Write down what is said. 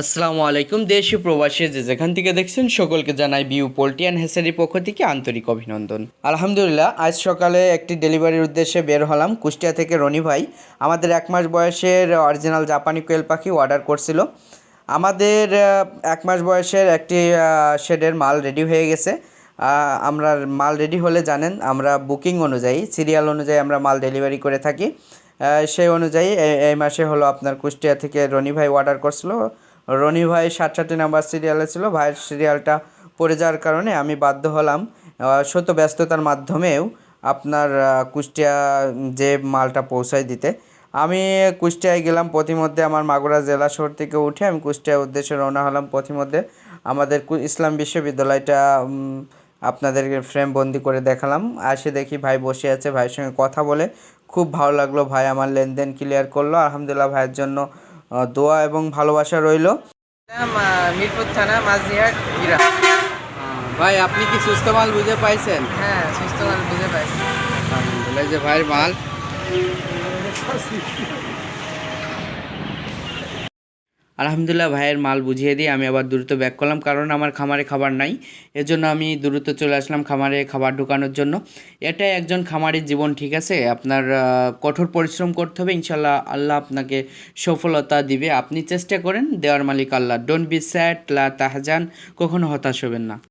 আসসালামু আলাইকুম, দেশি প্রবাসী যে যেখান থেকে দেখছেন সকলকে জানাই বিউ পোল্ট্রি অ্যান্ড হেসারির পক্ষ থেকে আন্তরিক অভিনন্দন। আলহামদুলিল্লাহ, আজ সকালে একটি ডেলিভারির উদ্দেশ্যে বের হলাম। কুষ্টিয়া থেকে রনি ভাই, আমাদের এক মাস বয়সের অরিজিনাল জাপানি কোয়েল পাখি অর্ডার করছিল। আমাদের এক মাস বয়সের একটি শেডের মাল রেডি হয়ে গেছে। আমরা মাল রেডি হলে জানেন, আমরা বুকিং অনুযায়ী, সিরিয়াল অনুযায়ী আমরা মাল ডেলিভারি করে থাকি। সেই অনুযায়ী এই মাসে হলো আপনার কুষ্টিয়া থেকে রনি ভাই অর্ডার করছিল। রনি ভাই সাতষট্টি নাম্বার সিরিয়ালে ছিল। ভাইয়ের সিরিয়ালটা পড়ে যাওয়ার কারণে আমি বাধ্য হলাম। শত ব্যস্ততার মাধ্যমেও আপনার কুষ্টিয়া যে মালটা পৌঁছায় দিতে। আমি কুষ্টিয়ায় গেলাম, পথিমধ্যে আমার মাগুরা জেলা শহর থেকে উঠে আমি কুষ্টিয়ার উদ্দেশ্যে রওনা হলাম। পথিমধ্যে আমাদের ইসলাম বিশ্ববিদ্যালয়টা আপনাদেরকে ফ্রেম বন্দি করে দেখালাম। আসে দেখি ভাই বসে আছে, ভাইয়ের সঙ্গে কথা বলে। খুব ভালো লাগল, ভাই আমার লেনদেন ক্লিয়ার করল। আলহামদুলিল্লাহ, ভাইয়ের জন্য দোয়া এবং ভালোবাসা রইল। মিরপুর থানা মাঝিহাট গ্রাম ভাই আপনি কি সুস্থ মাল বুঝে পাইছেন? হ্যাঁ সুস্থ মাল বুঝে পাইছেন আলহামদুলিল্লাহ যে ভাইয়ের মাল। আলহামদুলিল্লাহ ভাইয়ের মাল বুঝিয়ে দিয়ে আমি আবার দ্রুত ব্যাক করলাম, কারণ আমার খামারে খাবার নাই। এজন্য আমি দ্রুত চলে আসলাম খামারে খাবার ঢুকানোর জন্য। এটাই একজন খামারের জীবন, ঠিক আছে? আপনার কঠোর পরিশ্রম করতে হবে, ইনশাল্লাহ আল্লাহ আপনাকে সফলতা দিবে। আপনি চেষ্টা করেন দেওয়ার মালিক আল্লাহ। ডোন্ট বি স্যাড লা তাহজান, কখনো হতাশ হবেন না।